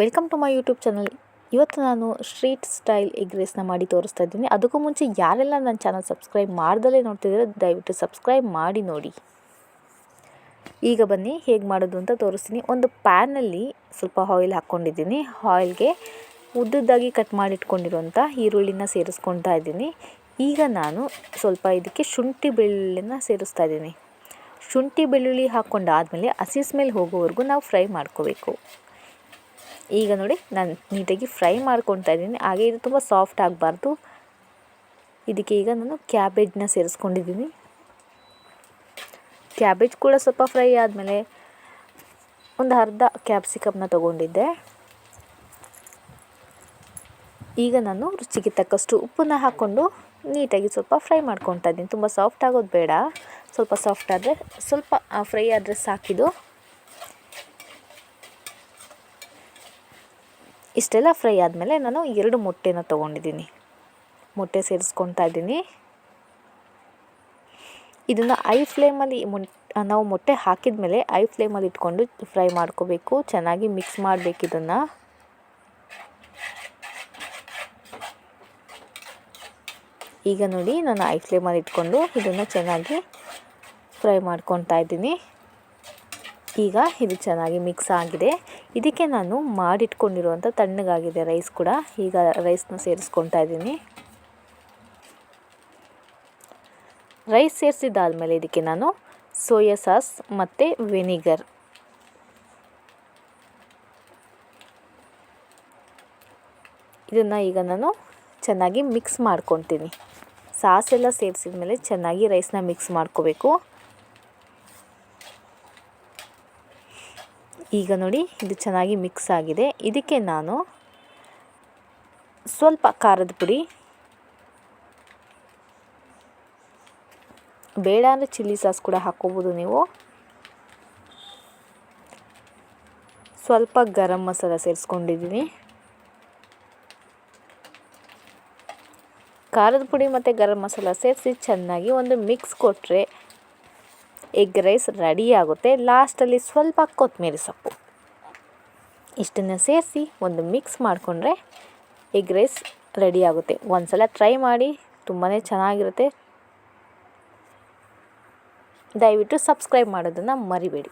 Welcome to my YouTube channel. ಇವತ್ತು ನಾನು street style egg ರೇಸ್ನ ಮಾಡಿ ತೋರಿಸ್ತಾ ಇದ್ದೀನಿ. ಅದಕ್ಕೂ ಮುಂಚೆ ಯಾರೆಲ್ಲ ನನ್ನ ಚಾನಲ್ ಸಬ್ಸ್ಕ್ರೈಬ್ ಮಾಡ್ದಲೇ ನೋಡ್ತಿದ್ದೀರೋ, ದಯವಿಟ್ಟು ಸಬ್ಸ್ಕ್ರೈಬ್ ಮಾಡಿ ನೋಡಿ. ಈಗ ಬನ್ನಿ, ಹೇಗೆ ಮಾಡೋದು ಅಂತ ತೋರಿಸ್ತೀನಿ. ಒಂದು ಪ್ಯಾನಲ್ಲಿ ಸ್ವಲ್ಪ ಆಯಿಲ್ ಹಾಕ್ಕೊಂಡಿದ್ದೀನಿ. ಆಯಿಲ್ಗೆ ಉದ್ದುದ್ದಾಗಿ ಕಟ್ ಮಾಡಿಟ್ಕೊಂಡಿರುವಂಥ ಈರುಳ್ಳಿನ ಸೇರಿಸ್ಕೊಳ್ತಾ ಇದ್ದೀನಿ. ಈಗ ನಾನು ಸ್ವಲ್ಪ ಇದಕ್ಕೆ ಶುಂಠಿ ಬೆಳ್ಳುಳ್ಳಿನ ಸೇರಿಸ್ತಾ ಇದ್ದೀನಿ. ಶುಂಠಿ ಬೆಳ್ಳುಳ್ಳಿ ಹಾಕ್ಕೊಂಡಾದಮೇಲೆ ಹಸಿ ಸ್ಮೆಲ್ ಹೋಗೋವರೆಗೂ ನಾವು ಫ್ರೈ ಮಾಡ್ಕೋಬೇಕು. ಈಗ ನೋಡಿ ನಾನು ನೀಟಾಗಿ ಫ್ರೈ ಮಾಡ್ಕೊತಾ ಇದ್ದೀನಿ. ಹಾಗೆ ಇದು ತುಂಬ ಸಾಫ್ಟ್ ಆಗಬಾರ್ದು. ಇದಕ್ಕೆ ಈಗ ನಾನು ಕ್ಯಾಬೇಜ್ನ ಸೇರಿಸ್ಕೊಂಡಿದ್ದೀನಿ. ಕ್ಯಾಬೇಜ್ ಕೂಡ ಸ್ವಲ್ಪ ಫ್ರೈ ಆದಮೇಲೆ ಒಂದು ಅರ್ಧ ಕ್ಯಾಪ್ಸಿಕಮ್ನ ತೊಗೊಂಡಿದ್ದೆ. ಈಗ ನಾನು ರುಚಿಗೆ ತಕ್ಕಷ್ಟು ಉಪ್ಪನ್ನು ಹಾಕ್ಕೊಂಡು ನೀಟಾಗಿ ಸ್ವಲ್ಪ ಫ್ರೈ ಮಾಡ್ಕೊತಾ ಇದ್ದೀನಿ. ತುಂಬ ಸಾಫ್ಟ್ ಆಗೋದು ಬೇಡ. ಸ್ವಲ್ಪ ಸಾಫ್ಟ್ ಆದರೆ ಸ್ವಲ್ಪ ಫ್ರೈ ಆದರೆ ಸಾಕಿದು ಇಷ್ಟೆಲ್ಲ ಫ್ರೈ ಆದಮೇಲೆ ನಾನು ಎರಡು ಮೊಟ್ಟೆನ ತೊಗೊಂಡಿದ್ದೀನಿ. ಮೊಟ್ಟೆ ಸೇರಿಸ್ಕೊತಾ ಇದ್ದೀನಿ. ಇದನ್ನು ಐ ಫ್ಲೇಮಲ್ಲಿ ನಾವು ಮೊಟ್ಟೆ ಹಾಕಿದ ಮೇಲೆ ಐ ಫ್ಲೇಮಲ್ಲಿ ಇಟ್ಕೊಂಡು ಫ್ರೈ ಮಾಡ್ಕೋಬೇಕು. ಚೆನ್ನಾಗಿ ಮಿಕ್ಸ್ ಮಾಡಬೇಕು ಇದನ್ನು. ಈಗ ನೋಡಿ ನಾನು ಐ ಫ್ಲೇಮಲ್ಲಿ ಇಟ್ಕೊಂಡು ಇದನ್ನು ಚೆನ್ನಾಗಿ ಫ್ರೈ ಮಾಡ್ಕೊತಾ ಇದ್ದೀನಿ. ಈಗ ಇದು ಚೆನ್ನಾಗಿ ಮಿಕ್ಸ್ ಆಗಿದೆ. ಇದಕ್ಕೆ ನಾನು ಮಾಡಿಟ್ಕೊಂಡಿರುವಂಥ ತಣ್ಣಗಾಗಿದೆ ರೈಸ್ ಕೂಡ. ಈಗ ರೈಸ್ನ ಸೇರಿಸ್ಕೊತಾ ಇದ್ದೀನಿ. ರೈಸ್ ಸೇರಿಸಿದ್ದಾದಮೇಲೆ ಇದಕ್ಕೆ ನಾನು ಸೋಯಾ ಸಾಸ್ ಮತ್ತು ವಿನಿಗರ್ ಇದನ್ನು ಈಗ ನಾನು ಚೆನ್ನಾಗಿ ಮಿಕ್ಸ್ ಮಾಡ್ಕೊತೀನಿ ಸಾಸೆಲ್ಲ ಸೇರಿಸಿದ ಮೇಲೆ ಚೆನ್ನಾಗಿ ರೈಸ್ನ ಮಿಕ್ಸ್ ಮಾಡ್ಕೋಬೇಕು. ಈಗ ನೋಡಿ ಇದು ಚೆನ್ನಾಗಿ ಮಿಕ್ಸ್ ಆಗಿದೆ. ಇದಕ್ಕೆ ನಾನು ಸ್ವಲ್ಪ ಖಾರದ ಪುಡಿ ಬೇಡ ಅಂದರೆ ಚಿಲ್ಲಿ ಸಾಸ್ ಕೂಡ ಹಾಕ್ಕೋಬೋದು ನೀವು. ಸ್ವಲ್ಪ ಗರಂ ಮಸಾಲ ಸೇರಿಸ್ಕೊಂಡಿದ್ದೀನಿ. ಖಾರದ ಪುಡಿ ಮತ್ತು ಗರಂ ಮಸಾಲ ಸೇರಿಸಿ ಚೆನ್ನಾಗಿ ಒಂದು ಮಿಕ್ಸ್ ಕೊಟ್ಟರೆ ಎಗ್ ರೈಸ್ ರೆಡಿ ಆಗುತ್ತೆ. ಲಾಸ್ಟಲ್ಲಿ ಸ್ವಲ್ಪ ಕೊತ್ತಂಬರಿ ಸೊಪ್ಪು. ಇಷ್ಟನ್ನು ಸೇರಿಸಿ ಒಂದು ಮಿಕ್ಸ್ ಮಾಡಿಕೊಂಡ್ರೆ ಎಗ್ ರೈಸ್ ರೆಡಿ ಆಗುತ್ತೆ. ಒಂದು ಸಲ ಟ್ರೈ ಮಾಡಿ ತುಂಬಾ ಚೆನ್ನಾಗಿರುತ್ತೆ. ದಯವಿಟ್ಟು ಸಬ್ಸ್ಕ್ರೈಬ್ ಮಾಡೋದನ್ನು ಮರಿಬೇಡಿ.